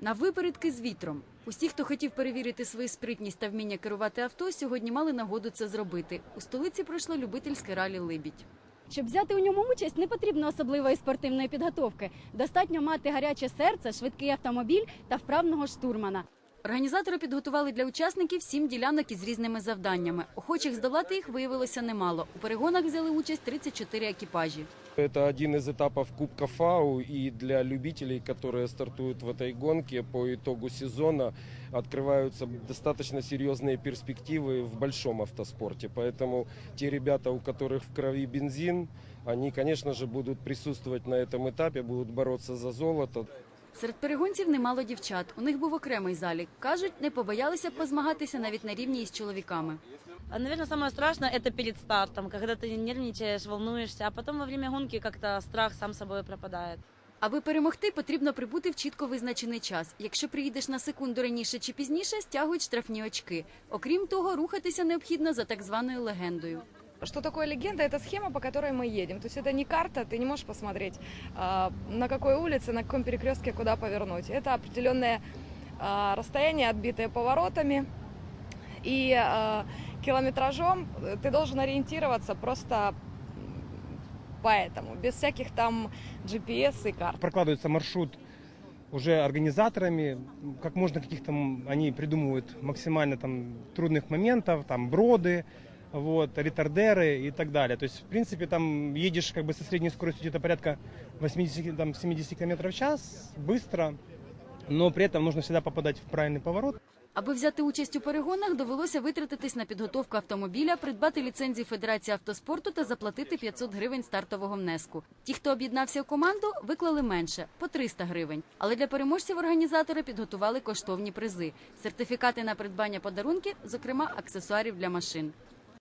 На випередки з вітром. Усі, хто хотів перевірити свою спритність та вміння керувати авто, сьогодні мали нагоду це зробити. У столиці пройшло любительське ралі Либідь. Щоб взяти у ньому участь, не потрібно особливої спортивної підготовки. Достатньо мати гаряче серце, швидкий автомобіль та вправного штурмана. Організатори підготували для учасників сім ділянок із різними завданнями. Охочих здолати їх виявилося немало. У перегонах взяли участь 34 екіпажі. Это один из этапов Кубка ФАУ, и для любителей, которые стартуют в этой гонке, по итогу сезона открываются достаточно серьезные перспективы в большом автоспорте. Поэтому те ребята, у которых в крови бензин, они, конечно же, будут присутствовать на этом этапе, будут бороться за золото. Серед перегонців немало дівчат. У них був окремий залік. Кажуть, не побоялися позмагатися навіть на рівні із чоловіками. Наверное, самое страшное это перед стартом, когда ты нервничаешь, волнуешься, а потом во время гонки как-то страх сам собой пропадает. Аби перемогти, потрібно прибути в чітко визначений час. Якщо приїдеш на секунду раніше чи пізніше, стягують штрафні очки. Окрім того, рухатися необхідно за так званою легендою. Что такое легенда? Это схема, по которой мы едем. То есть это не карта, ты не можешь посмотреть, а, на какой улице, на каком перекрестке, куда повернуть. Это определенное а, расстояние, отбитое поворотами. И а, километражом ты должен ориентироваться просто поэтому, без всяких там GPS и карт. прокладывается маршрут уже организаторами, как можно каких-то они придумывают максимально там трудных моментов, там броды, вот, ретардеры и так далее. То есть, в принципе, там едешь как бы со средней скоростью где-то порядка 80, там, 70 км в час, быстро, но при этом нужно всегда попадать в правильный поворот. Аби взяти участь у перегонах, довелося витратитись на підготовку автомобіля, придбати ліцензію Федерації автоспорту та заплатити 500 гривень стартового внеску. Ті, хто об'єднався в команду, виклали менше по 300 гривень. Але для переможців організатори підготували коштовні призи: сертифікати на придбання подарунків, зокрема аксесуарів для машин.